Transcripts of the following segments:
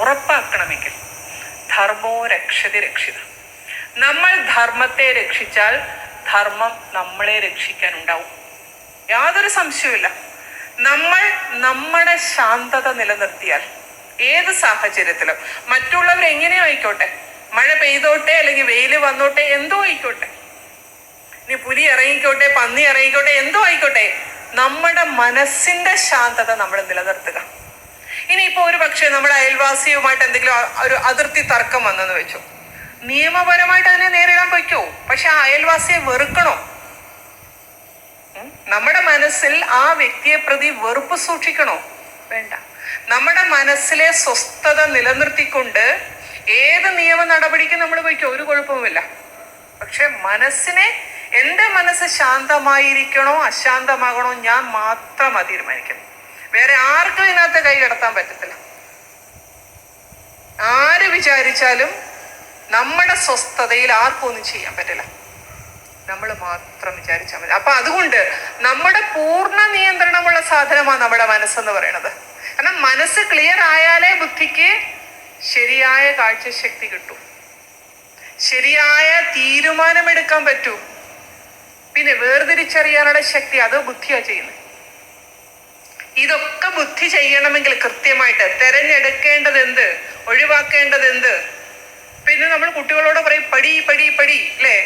ഉറപ്പാക്കണമെങ്കിൽ ധർമ്മോ രക്ഷതി രക്ഷിത. നമ്മൾ ധർമ്മത്തെ രക്ഷിച്ചാൽ ധർമ്മം നമ്മളെ രക്ഷിക്കാൻ ഉണ്ടാവും യാതൊരു സംശയവുമില്ല. നമ്മൾ നമ്മുടെ ശാന്തത നിലനിർത്തിയാൽ ഏത് സാഹചര്യത്തിലും മറ്റുള്ളവർ എങ്ങനെയോ ആയിക്കോട്ടെ മഴ പെയ്തോട്ടെ അല്ലെങ്കിൽ വെയിൽ വന്നോട്ടെ എന്തോ ആയിക്കോട്ടെ ഇനി പുലി ഇറങ്ങിക്കോട്ടെ പന്നി ഇറങ്ങിക്കോട്ടെ എന്തോ ആയിക്കോട്ടെ നമ്മുടെ മനസ്സിന്റെ ശാന്തത നമ്മൾ നിലനിർത്തുക. ഇനിയിപ്പോ ഒരു പക്ഷേ നമ്മുടെ അയൽവാസിയുമായിട്ട് എന്തെങ്കിലും ഒരു അതിർത്തി തർക്കം വന്നെന്ന് വെച്ചു. നിയമപരമായിട്ട് അതിനെ നേരിടാൻ പറ്റുമോ പക്ഷെ ആ അയൽവാസിയെ വെറുക്കണോ? നമ്മുടെ മനസ്സിൽ ആ വ്യക്തിയെ പ്രതി വെറുപ്പ് സൂക്ഷിക്കണോ? വേണ്ട. നമ്മുടെ മനസ്സിലെ സ്വസ്ഥത നിലനിർത്തിക്കൊണ്ട് ഏത് നിയമ നടപടിക്കും നമ്മൾ പോയിക്കോ ഒരു കുഴപ്പവുമില്ല. പക്ഷെ മനസ്സിനെ എന്റെ മനസ്സ് ശാന്തമായിരിക്കണോ അശാന്തമാകണോ ഞാൻ മാത്രമാണ് തീരുമാനിക്കുന്നത് വേറെ ആർക്കും ഇതിനകത്ത് കൈ കടത്താൻ പറ്റത്തില്ല. ആര് വിചാരിച്ചാലും നമ്മുടെ സ്വസ്ഥതയിൽ ആർക്കും ഒന്നും ചെയ്യാൻ പറ്റില്ല. നമ്മൾ മാത്രം വിചാരിച്ചാൽ മതി. അപ്പൊ അതുകൊണ്ട് നമ്മുടെ പൂർണ നിയന്ത്രണമുള്ള സാധനമാണ് നമ്മുടെ മനസ്സെന്ന് പറയുന്നത് കാരണം മനസ്സ് ക്ലിയർ ആയാലേ ബുദ്ധിക്ക് ശരിയായ കാഴ്ചശക്തി കിട്ടും. ശരിയായ തീരുമാനമെടുക്കാൻ പറ്റൂ. പിന്നെ വേർതിരിച്ചറിയാനുള്ള ശക്തി അത് ബുദ്ധിയാ ചെയ്യുന്നത്. ഇതൊക്കെ ബുദ്ധി ചെയ്യണമെങ്കിൽ കൃത്യമായിട്ട് തെരഞ്ഞെടുക്കേണ്ടത് എന്ത് ഒഴിവാക്കേണ്ടത് എന്ത് പിന്നെ നമ്മൾ കുട്ടികളോട് പറയും പടി പടി പടി അല്ലേ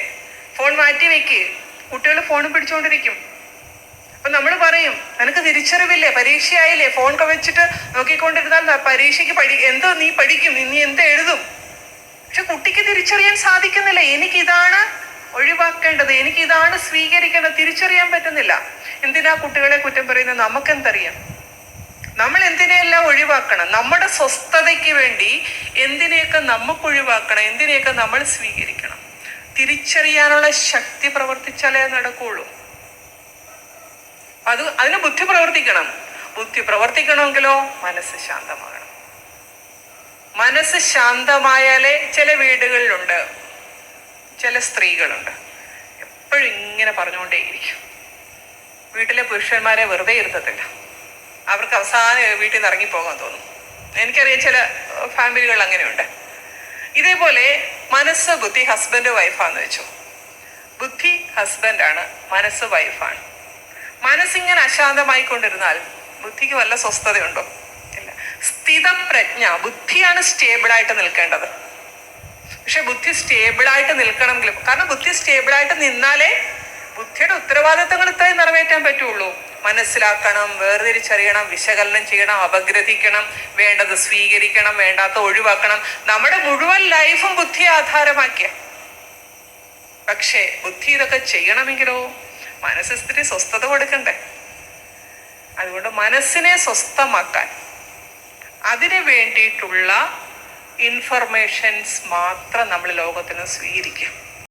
ഫോൺ മാറ്റി വെക്ക്. കുട്ടികൾ ഫോൺ പിടിച്ചുകൊണ്ടിരിക്കും അപ്പൊ നമ്മൾ പറയും നിനക്ക് തിരിച്ചറിവില്ലേ? പരീക്ഷയായില്ലേ? ഫോൺ വെച്ചിട്ട് നോക്കിക്കൊണ്ടിരുന്നാൽ പരീക്ഷയ്ക്ക് പഠി എന്തോ നീ പഠിക്കും നീ എന്ത് എഴുതും? പക്ഷെ കുട്ടിക്ക് തിരിച്ചറിയാൻ സാധിക്കുന്നില്ല. എനിക്കിതാണ് ഒഴിവാക്കേണ്ടത്? എനിക്ക് ഇതാണ് സ്വീകരിക്കേണ്ടത്. തിരിച്ചറിയാൻ പറ്റുന്നില്ല. എന്തിനാ കുട്ടികളെ കുറ്റം പറയുന്നത്? നമുക്കെന്തറിയാം? നമ്മൾ എന്തിനെയെല്ലാം ഒഴിവാക്കണം? നമ്മുടെ സ്വസ്ഥതയ്ക്ക് വേണ്ടി എന്തിനെയൊക്കെ നമുക്ക് ഒഴിവാക്കണം എന്തിനെയൊക്കെ നമ്മൾ സ്വീകരിക്കണം? തിരിച്ചറിയാനുള്ള ശക്തി പ്രവർത്തിച്ചാലേ നടക്കുള്ളൂ. അത് അതിന് ബുദ്ധി പ്രവർത്തിക്കണം. ബുദ്ധി പ്രവർത്തിക്കണമെങ്കിലോ മനസ്സ് ശാന്തമാകണം. മനസ്സ് ശാന്തമായാലേ ചില വീടുകളിലുണ്ട്. ചില സ്ത്രീകളുണ്ട്. എപ്പോഴും ഇങ്ങനെ പറഞ്ഞുകൊണ്ടേയിരിക്കും. വീട്ടിലെ പുരുഷന്മാരെ വെറുതെ ഇരുത്തത്തില്ല. അവർക്ക് അവസാനം വീട്ടിൽ നിന്ന് ഇറങ്ങിപ്പോകാൻ തോന്നും. എനിക്കറിയാം ചില ഫാമിലികൾ അങ്ങനെയുണ്ട്. ഇതേപോലെ മനസ്സ് ബുദ്ധി ഹസ്ബൻഡ് വൈഫാന്ന് വെച്ചു. ബുദ്ധി ഹസ്ബൻഡാണ് മനസ്സ് വൈഫാണ് മനസ്സിങ്ങനെ അശാന്തമായിക്കൊണ്ടിരുന്നാൽ ബുദ്ധിക്ക് വല്ല സ്വസ്ഥതയുണ്ടോ? ഇല്ല. സ്ഥിതപ്രജ്ഞ ബുദ്ധിയാണ് സ്റ്റേബിളായിട്ട് നിൽക്കേണ്ടത്. പക്ഷെ ബുദ്ധി സ്റ്റേബിൾ ആയിട്ട് നിൽക്കണമെങ്കിലും കാരണം ബുദ്ധി സ്റ്റേബിൾ ആയിട്ട് നിന്നാലേ ബുദ്ധിയുടെ ഉത്തരവാദിത്തങ്ങൾ ഇത്രയും നിറവേറ്റാൻ പറ്റുള്ളൂ. മനസ്സിലാക്കണം വേർതിരിച്ചറിയണം വിശകലനം ചെയ്യണം അപഗ്രഥിക്കണം വേണ്ടത് സ്വീകരിക്കണം വേണ്ടാത്ത ഒഴിവാക്കണം. നമ്മുടെ മുഴുവൻ ലൈഫും ബുദ്ധി ആധാരമാക്കിയ. പക്ഷേ ബുദ്ധി ഇതൊക്കെ ചെയ്യണമെങ്കിലോ? മനസ്സ് സ്ഥിതി സ്വസ്ഥത കൊടുക്കണ്ടേ? അതുകൊണ്ട് മനസ്സിനെ സ്വസ്ഥമാക്കാൻ അതിനു വേണ്ടിയിട്ടുള്ള ഇൻഫർമേഷൻസ് മാത്രം നമ്മൾ ലോകത്തിന് സ്വീകരിക്കുക